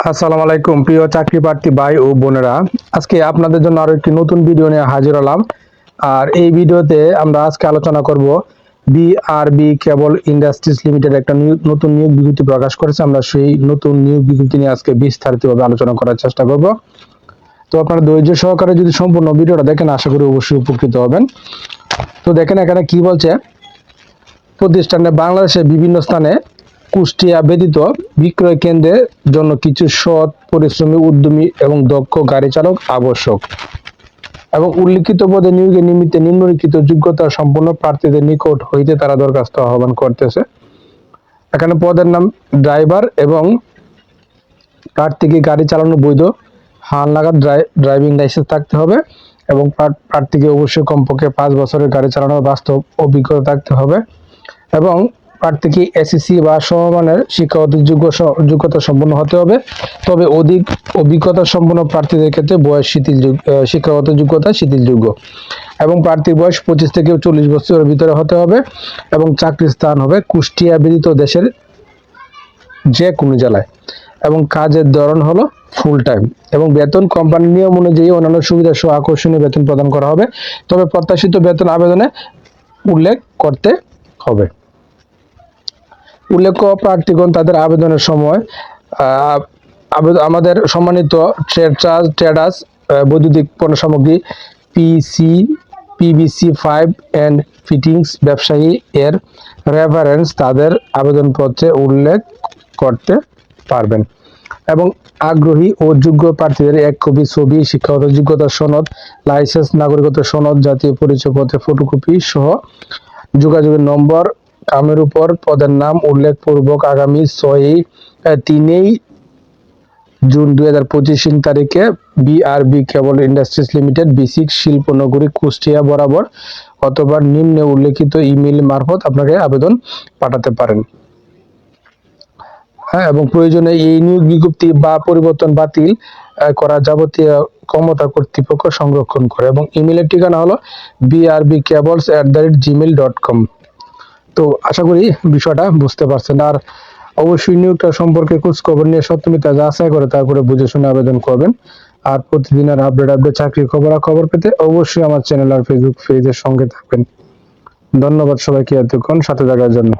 আসসালামু আলাইকুম, প্রিয় চাকরি প্রার্থী ভাই ও বোনেরা। আজকে আপনাদের জন্য আরও একটি নতুন ভিডিও নিয়ে হাজির হলাম। আর এই ভিডিওতে আমরা আজকে আলোচনা করব বিআরবি কেবল ইন্ডাস্ট্রিজ লিমিটেড একটা নতুন নিয়োগ বিজ্ঞপ্তি প্রকাশ করেছে। আমরা সেই নতুন নিয়োগ বিজ্ঞপ্তি নিয়ে আজকে বিস্তারিতভাবে আলোচনা করার চেষ্টা করব। তো আপনারা ধৈর্য সহকারে যদি সম্পূর্ণ ভিডিওটা দেখেন, আশা করি অবশ্যই উপকৃত হবেন। তো দেখেন এখানে কি বলছে? প্রতিষ্ঠানে বাংলাদেশের বিভিন্ন স্থানে কুষ্টিয়া ব্যতীত বিক্রয় কেন্দ্রের জন্য কিছু সৎ, পরিশ্রমী, উদ্যমী এবং দক্ষ গাড়ি চালক আবশ্যক এবং উল্লিখিত পদে নিয়োগের নিমিত্তে নিম্নলিখিত যোগ্যতা সম্পন্ন প্রার্থীদের নিকট হইতে তারা দরখাস্ত আহ্বান করতেছে। এখানে পদের নাম ড্রাইভার এবং প্রার্থীকে গাড়ি চালানো বৈধ হাল নাগাদ ড্রাইভিং লাইসেন্স থাকতে হবে এবং প্রার্থীকে অবশ্যই কমপক্ষে পাঁচ বছরের গাড়ি চালানোর বাস্তব অভিজ্ঞতা থাকতে হবে এবং প্রার্থীকে এসএসসি বা সমমানের শিক্ষাগত যোগ্য যোগ্যতা সম্পন্ন হতে হবে। তবে অধিক অভিজ্ঞতা সম্পন্ন প্রার্থীদের ক্ষেত্রে বয়স শিথিল শিক্ষাগত যোগ্যতা শিথিলযোগ্য এবং প্রার্থীর বয়স পঁচিশ থেকে চল্লিশ বছরের ভিতরে হতে হবে এবং চাকরির স্থান হবে কুষ্টিয়া ব্যতীত দেশের যে কোনো জেলায় এবং কাজের ধরন হলো ফুল টাইম এবং বেতন কোম্পানির নিয়ম অনুযায়ী অন্যান্য সুবিধা সহ আকর্ষণীয় বেতন প্রদান করা হবে। তবে প্রত্যাশিত বেতন আবেদনে উল্লেখ করতে হবে। উল্লেখ্য প্রার্থীগণ তাদের আবেদনের সময় আমাদের সম্মানিত ট্রেড চার্জ ট্রেডার্স বৈদ্যুতিক পণ্য সামগ্রী PC PVC pipe and fittings ব্যবসায়ী এর রেফারেন্স তাদের আবেদনপত্রে উল্লেখ করতে পারবেন। এবং আগ্রহী ও যোগ্য প্রার্থীদের এক কপি ছবি, শিক্ষাগত যোগ্যতা সনদ লাইসেন্স নাগরিকত্ব সনদ, জাতীয় পরিচয়পত্রের ফটোকপি সহ যোগাযোগের নম্বর কামের উপর পদের নাম উল্লেখপূর্বক আগামী ছয়ই তিনই জুন দুই হাজার পঁচিশ তারিখে BRB cable industries limited, BSCIC শিল্পনগরী Kushtia বরাবর অথবা নিম্নে উল্লেখিত ইমেল মারফত আপনাকে আবেদন পাঠাতে পারেন। হ্যাঁ এবং প্রয়োজনে এই নিয়োগ বিজ্ঞপ্তি বা পরিবর্তন বাতিল করা যাবতীয় ক্ষমতা কর্তৃপক্ষ সংরক্ষণ করে। এবং ইমেলের ঠিকানা হলো BRB cables at the rate Gmail dot com তো আশা করি বিষয়টা বুঝতে পারছেন। আর অবশ্যই নিয়োগটা সম্পর্কে খোঁজ খবর নিয়ে সত্যমিতা যাচাই করে তারপরে বুঝে শুনে আবেদন করবেন। আর প্রতিদিনের আপডেট আপডেট চাকরির খবর খবর পেতে অবশ্যই আমার চ্যানেল আর ফেসবুক পেজের সঙ্গে থাকবেন। ধন্যবাদ সবাইকে এতক্ষণ সাথে থাকার জন্য।